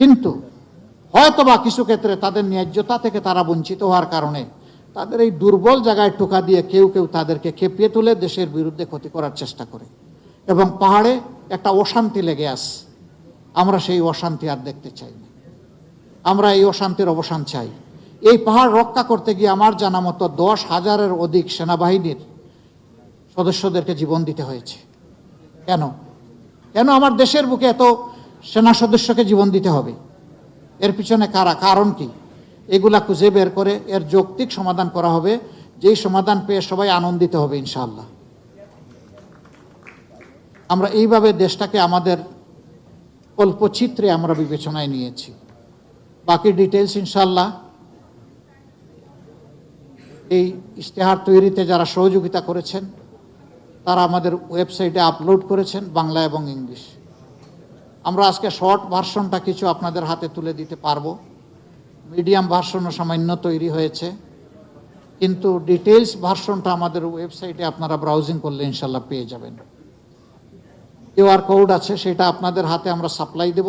কিন্তু হয়তোবা কিছু ক্ষেত্রে তাদের ন্যায্যতা থেকে তারা বঞ্চিত হওয়ার কারণে তাদের এই দুর্বল জায়গায় টোকা দিয়ে কেউ কেউ তাদেরকে খেপিয়ে তুলে দেশের বিরুদ্ধে ক্ষতি করার চেষ্টা করে। এবং পাহাড়ে একটা অশান্তি লেগে আস আমরা সেই অশান্তি আর দেখতে চাই না। আমরা এই অশান্তির অবসান চাই। এই পাহাড় রক্ষা করতে গিয়ে আমার জানা মতো দশ হাজারের অধিক সেনাবাহিনীর সদস্যদেরকে জীবন দিতে হয়েছে। কেন? কেন আমার দেশের বুকে এত সেনা সদস্যকে জীবন দিতে হবে। এর পিছনে কারা? কারণ কি? এগুলা খুঁজে বের করে এর যৌক্তিক সমাধান করা হবে। যেই সমাধান পেয়ে সবাই আনন্দিত হবে, ইনশাআল্লাহ। আমরা এইভাবে দেশটাকে আমাদের কল্পচিত্রে আমরা বিবেচনায় নিয়েছি। বাকি ডিটেলস ইনশাল্লাহ এই ইশতেহার তৈরিতে যারা সহযোগিতা করেছেন, তারা আমাদের ওয়েবসাইটে আপলোড করেছেন বাংলা এবং ইংলিশ। আমরা আজকে শর্ট ভার্সনটা কিছু আপনাদের হাতে তুলে দিতে পারব। মিডিয়াম ভার্সনও সামান্য তৈরি হয়েছে। কিন্তু ডিটেলস ভার্সনটা আমাদের ওয়েবসাইটে আপনারা ব্রাউজিং করলে ইনশাল্লাহ পেয়ে যাবেন। কিউআর কোড আছে, সেটা আপনাদের হাতে আমরা সাপ্লাই দেব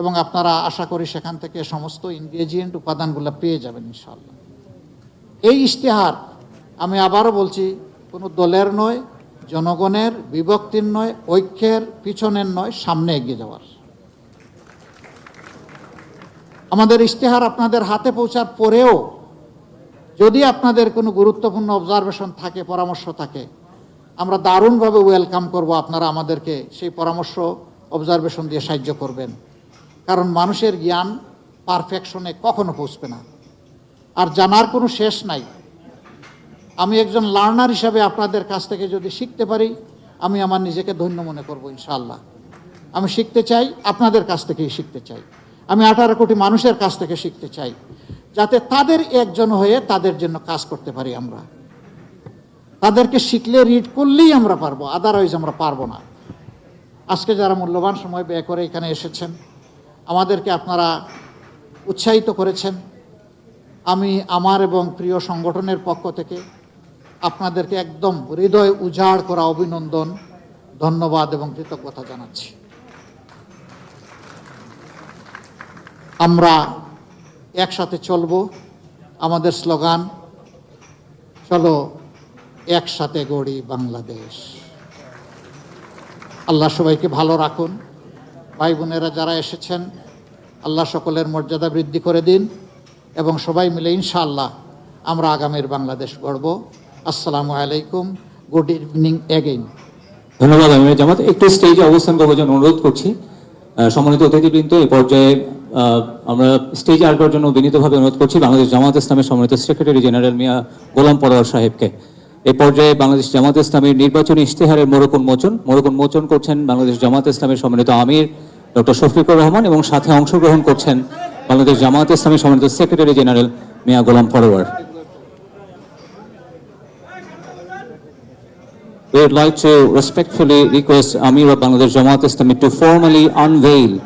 এবং আপনারা আশা করি সেখান থেকে সমস্ত ইনগ্রেডিয়েন্ট উপাদানগুলো পেয়ে যাবেন ইনশাল্লাহ এই ইশতেহার আমি আবারও বলছি, কোনো দলের নয় জনগণের বিভক্তির নয়, ঐক্যের পিছনের নয়, সামনে এগিয়ে যাওয়ার। আমাদের ইশতেহার আপনাদের হাতে পৌঁছার পরেও যদি আপনাদের কোনো গুরুত্বপূর্ণ অবজারভেশন থাকে, পরামর্শ থাকে, আমরা দারুণভাবে ওয়েলকাম করব আপনারা আমাদেরকে সেই পরামর্শ অবজারভেশন দিয়ে সাহায্য করবেন। কারণ মানুষের জ্ঞান পারফেকশনে কখনো পৌঁছবে না। আর জানার কোনো শেষ নাই। আমি একজন লার্নার হিসাবে আপনাদের কাছ থেকে যদি শিখতে পারি, আমি আমার নিজেকে ধন্য মনে করব ইনশাল্লাহ আমি শিখতে চাই, আপনাদের কাছ থেকেই শিখতে চাই। আমি আঠারো কোটি মানুষের কাছ থেকে শিখতে চাই, যাতে তাদের একজন হয়ে তাদের জন্য কাজ করতে পারি আমরা। তাদেরকে শিখলে রিড করলেই আমরা পারব আদারওয়াইজ আমরা পারব না। আজকে যারা মূল্যবান সময় ব্যয় করে এখানে এসেছেন, আমাদেরকে আপনারা উৎসাহিত করেছেন। আমি আমার এবং প্রিয় সংগঠনের পক্ষ থেকে আপনাদেরকে একদম হৃদয় উজাড় করা অভিনন্দন, ধন্যবাদ এবং কৃতজ্ঞতা জানাচ্ছি। আমরা একসাথে চলব, আমাদের স্লোগান, চলো একসাথে গড়ি বাংলাদেশ। আল্লাহ সবাইকে ভালো রাখুন। ভাই বোনেরা যারা এসেছেন, আল্লাহ সকলের মর্যাদা বৃদ্ধি করে দিন এবং সবাই মিলে ইনশাআল্লাহ আমরা আগামীর বাংলাদেশ গড়ব। আসসালামু আলাইকুম, গুড ইভিনিং এগেইন। ধন্যবাদ, আমি জামাত। একটু স্টেজে অবস্থান করবার জন্য অনুরোধ করছি। সম্মানিত অতিথিবৃন্দ এই পর্যায়ে আমরা স্টেজে আসবার জন্য বিনীতভাবে অনুরোধ করছি বাংলাদেশ জামাত ইসলামের সম্মানিত সেক্রেটারি জেনারেল মিয়া গোলাম পরোয়ার সাহেবকে। এই পর্যায়ে বাংলাদেশ জামাত ইসলামের নির্বাচনী ইশতেহারের মোরকন মোচন। মোরকন মোচন করছেন বাংলাদেশ জামাত ইসলামের সম্মানিত আমির ডক্টর শফিকুর রহমান এবং সাথে অংশগ্রহণ করছেন বাংলাদেশ জামাত ইসলামের সম্মানিত secretary general Mia Golam Parwar. We would like to respectfully request Amir of Bangladesh Jamaat Islami to formally unveil